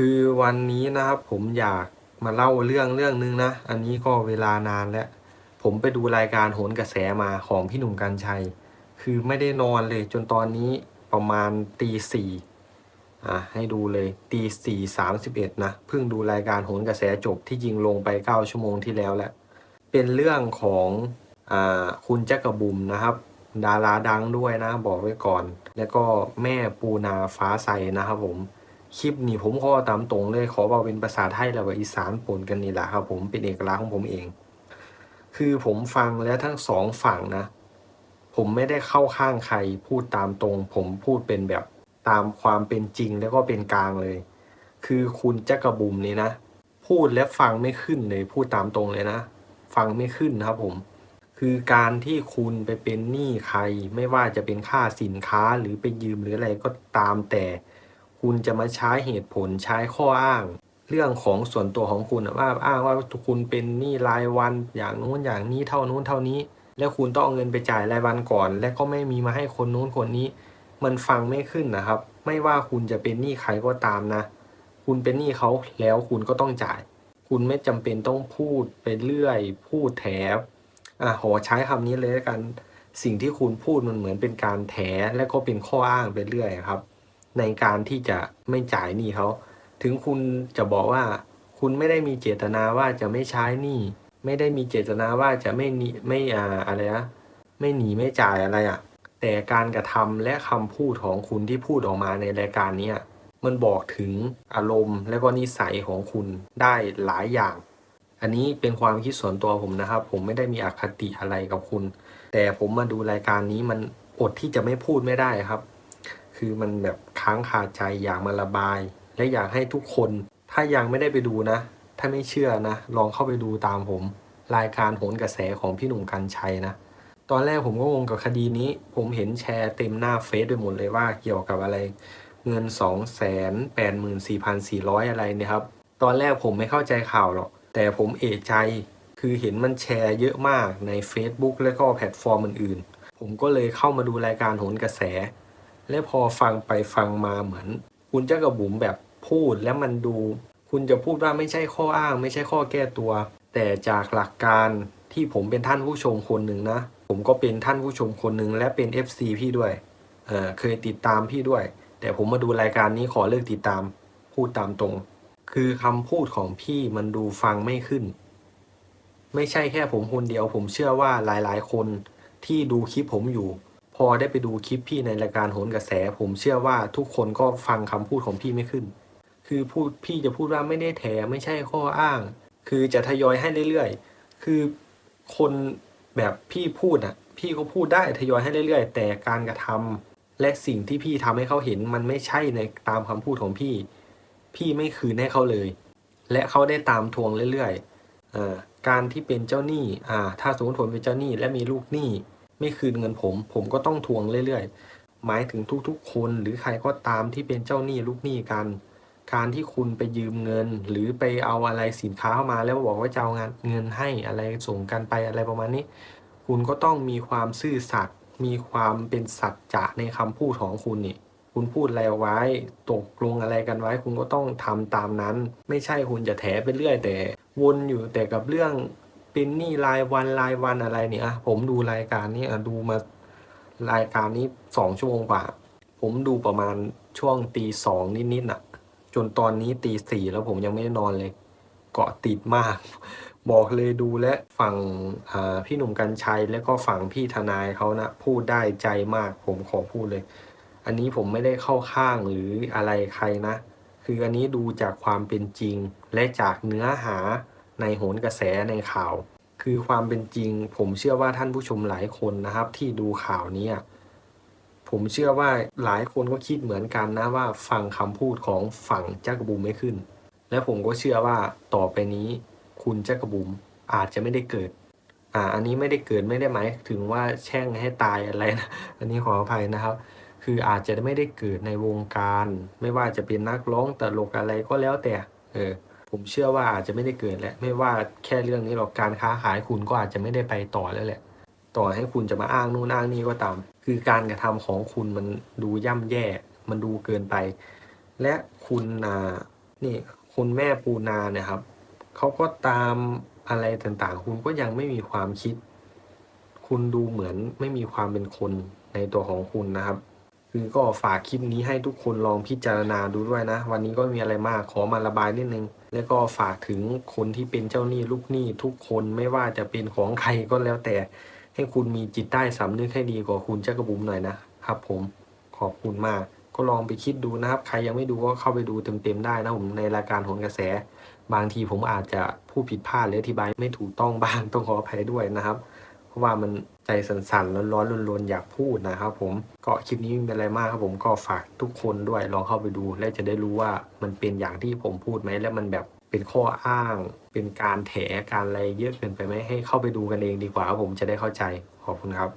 คือวันนี้นะครับผมอยากมาเล่าเรื่องเรื่องนึงนะ อันนี้ก็เวลานานแล้ว ผมไปดูรายการโหนกระแสมาของพี่หนุ่มกัญชัย คือไม่ได้นอนเลยจนตอนนี้ประมาณตีสี่อะให้ดูเลยตีสี่สามสิบเอ็ดนะเพิ่งดูรายการโหนกระแสจบที่จริงลงไปเก้าชั่วโมงที่แล้วแหละเป็นเรื่องของอ่าคุณแจ็คกระบุมนะครับ ดาราดังด้วยนะบอกไว้ก่อน แล้วก็แม่ปูนาฟ้าใสนะครับผม คลิปนี้ผมขอตามตรงเลยขอเอาเป็นภาษาไทยแล้วก็อีสานปนกันนี่แหละครับ ผมเป็นเอกลักษณ์ของผมเอง คือผมฟังแล้วทั้งสองฝั่งนะ ผมไม่ได้เข้าข้างใครพูดตามตรง ผมพูดเป็นแบบตามความเป็นจริงแล้วก็เป็นกลางเลย คือคุณแจ็คกระบุมนี่นะ พูดแล้วฟังไม่ขึ้นเลยพูดตามตรงเลยนะ ฟังไม่ขึ้นนะครับผม คือการที่คุณไปเป็นหนี้ใคร ไม่ว่าจะเป็นค่าสินค้าหรือไปยืมหรืออะไรก็ตามแต่ คุณจะมาใช้เหตุผลใช้ข้ออ้าง เรื่องของส่วนตัวของคุณว่าอ้างว่าคุณเป็นหนี้รายวันอย่างนู้นอย่างนี้เท่านู้นเท่านี้ แล้วคุณต้องเอาเงินไปจ่ายรายวันก่อน และก็ไม่มีมาให้คนนู้นคนนี้ มันฟังไม่ขึ้นนะครับ ไม่ว่าคุณจะเป็นหนี้ใครก็ตามนะ คุณเป็นหนี้เขาแล้วคุณก็ต้องจ่าย คุณไม่จำเป็นต้องพูดไปเรื่อย พูดแถบอะขอใช้คำนี้เลยกัน สิ่งที่คุณพูดมันเหมือนเป็นการแถและก็เป็นข้ออ้างไปเรื่อยครับ ในการที่จะไม่จ่ายหนี้เขา ถึงคุณจะบอกว่า คุณไม่ได้มีเจตนาว่าจะไม่ใช้หนี้ไม่ได้มีเจตนาว่าจะไม่หนีไม่อ่าอะไรนะไม่หนีไม่จ่ายอะไรอะ่ะ แต่การกระทำและคำพูดของคุณที่พูดออกมาในรายการเนี้ยมันบอกถึงอารมณ์และก็นิสัยของคุณได้หลายอย่าง อันนี้เป็นความคิดส่วนตัวผมนะครับ ผมไม่ได้มีอคติอะไรกับคุณ แต่ผมมาดูรายการนี้มันอดที่จะไม่พูดไม่ได้ครับ คือมันแบบค้างคาใจอยากมาระบาย และอยากให้ทุกคน ถ้ายังไม่ได้ไปดูนะ ถ้าไม่เชื่อนะ ลองเข้าไปดูตามผม รายการโหนกระแสของพี่หนุ่มกัญชัยนะ ตอนแรกผมก็งงกับคดีนี้ ผมเห็นแชร์เต็มหน้าเฟซไปหมดเลยว่าเกี่ยวกับอะไรเงิน 2 8 4 4 0 0 อะไรเนี่ยครับ ตอนแรกผมไม่เข้าใจข่าวหรอก แต่ผมเอะใจ คือเห็นมันแชร์เยอะมากใน Facebook และก็แพลตฟอร์มอื่นๆ ผมก็เลยเข้ามาดูรายการโหนกระแส และพอฟังไปฟังมาเหมือน คุณเจ้ากระบุ๋มแบบพูดแล้วมันดู คุณจะพูดว่าไม่ใช่ข้ออ้าง ไม่ใช่ข้อแก้ตัว แต่จากหลักการที่ผมเป็นท่านผู้ชมคนหนึ่งนะ ผมก็เป็นท่านผู้ชมคนหนึ่งและเป็น FC พี่ด้วยเเคยติดตามพี่ด้วย แต่ผมมาดูรายการนี้ขอเลิกติดตามพูดตามตรง คือคำพูดของพี่มันดูฟังไม่ขึ้น ไม่ใช่แค่ผมคนเดียว ผมเชื่อว่าหลายๆ คนที่ดูคลิปผมอยู่ พอได้ไปดูคลิปพี่ในรายการโหนกระแส ผมเชื่อว่าทุกคนก็ฟังคำพูดของพี่ไม่ขึ้น คือพูดพี่จะพูดว่าไม่ได้แถไม่ใช่ข้ออ้าง คือจะทยอยให้เรื่อยๆ คือคนแบบพี่พูดอะ พี่ก็พูดได้ทยอยให้เรื่อยๆ แต่การกระทำและสิ่งที่พี่ทำให้เขาเห็นมันไม่ใช่ในตามคำพูดของพี่ พี่ไม่คืนให้เขาเลย และเขาได้ตามทวงเรื่อยๆอการที่เป็นเจ้าหนี้อ่าถ้าสมมติผมเป็นเจ้าหนี้และมีลูกหนี้ ไม่คืนเงินผม ผมก็ต้องทวงเรื่อยๆ หมายถึงทุกๆ คนหรือใครก็ตามที่เป็นเจ้าหนี้ลูกหนี้กัน การที่คุณไปยืมเงิน หรือไปเอาอะไรสินค้าเข้ามาแล้วบอกว่าจะเอางานเงินให้อะไรส่งกันไปอะไรประมาณนี้ คุณก็ต้องมีความซื่อสัตย์มีความเป็นสัจจะในคำพูดของคุณนี่คุณพูดอะไรไว้ตกลงอะไรกันไว้ คุณก็ต้องทำตามนั้น ไม่ใช่คุณจะแถไปเรื่อยแต่วนอยู่แต่กับเรื่อง เป็นหนี้รายวันรายวันอะไรเนี่ยอะผมดูรายการนี้อะดูมารายการนี้สองชั่วโมงกว่า ผมดูประมาณช่วงตีสองนิดๆน่ะ จนตอนนี้ตีสี่แล้วผมยังไม่ได้นอนเลยเกาะติดมาก บอกเลยดูและฝั่งพี่หนุ่มกัญชัยและก็ฝั่งพี่ทนายเขานะพูดได้ใจมากผมขอพูดเลย อันนี้ผมไม่ได้เข้าข้างหรืออะไรใครนะ คืออันนี้ดูจากความเป็นจริงและจากเนื้อหา ในโหนกระแสในข่าว คือความเป็นจริง ผมเชื่อว่าท่านผู้ชมหลายคนนะครับ ที่ดูข่าวนี้ผมเชื่อว่าหลายคนก็คิดเหมือนกันนะว่าฟังคำพูดของฝั่งจักรบุมไม่ขึ้น และผมก็เชื่อว่าต่อไปนี้คุณจักรบุมอาจจะไม่ได้เกิด อ่า อันนี้ไม่ได้เกิดไม่ได้หมายถึงว่าแช่งให้ตายอะไรนะ อันนี้ขออภัยนะครับ คืออาจจะไม่ได้เกิดในวงการ ไม่ว่าจะเป็นนักร้องตลกอะไรก็แล้วแต่ เออ ผมเชื่อว่าอาจจะไม่ได้เกิดแหละไม่ว่าแค่เรื่องนี้หรอกการค้าขายคุณก็อาจจะไม่ได้ไปต่อแล้วแหละ ต่อให้คุณจะมาอ้างนู่นอ้างนี่ก็ตาม คือการกระทำของคุณมันดูย่ำแย่ มันดูเกินไป และคุณอ่านี่คุณแม่ปูนาเนี่ยครับเขาก็ตามอะไรต่างๆ คุณก็ยังไม่มีความคิด คุณดูเหมือนไม่มีความเป็นคนในตัวของคุณนะครับ คือก็ฝากคลิปนี้ให้ทุกคนลองพิจารณาดูด้วยนะ วันนี้ก็มีอะไรมากขอมาระบายนิดนึง แล้วก็ฝากถึงคนที่เป็นเจ้าหนี้ลูกหนี้ทุกคนไม่ว่าจะเป็นของใครก็แล้วแต่ให้คุณมีจิตใต้สำนึกให้ดีกว่าคุณจักรบุ๋มหน่อยนะครับผมขอบคุณมาก ก็ลองไปคิดดูนะครับ ใครยังไม่ดูก็เข้าไปดูเต็มๆได้นะผมในรายการโหนกระแส บางทีผมอาจจะพูดผิดพลาดหรืออธิบายไม่ถูกต้องบ้างต้องขออภัยด้วยนะครับ เพราะว่ามัน ใจสั่นๆ ร้อนๆรุนๆอยากพูดนะครับผมก็คลิปนี้ไม่เป็นอะไรมากครับผมก็ฝากทุกคนด้วยลองเข้าไปดู และจะได้รู้ว่ามันเป็นอย่างที่ผมพูดไหมและมันแบบเป็นข้ออ้าง เป็นการแถการอะไรเยอะเกินไปไหมให้เข้าไปดูกันเองดีกว่าครับผมจะได้เข้าใจขอบคุณครับ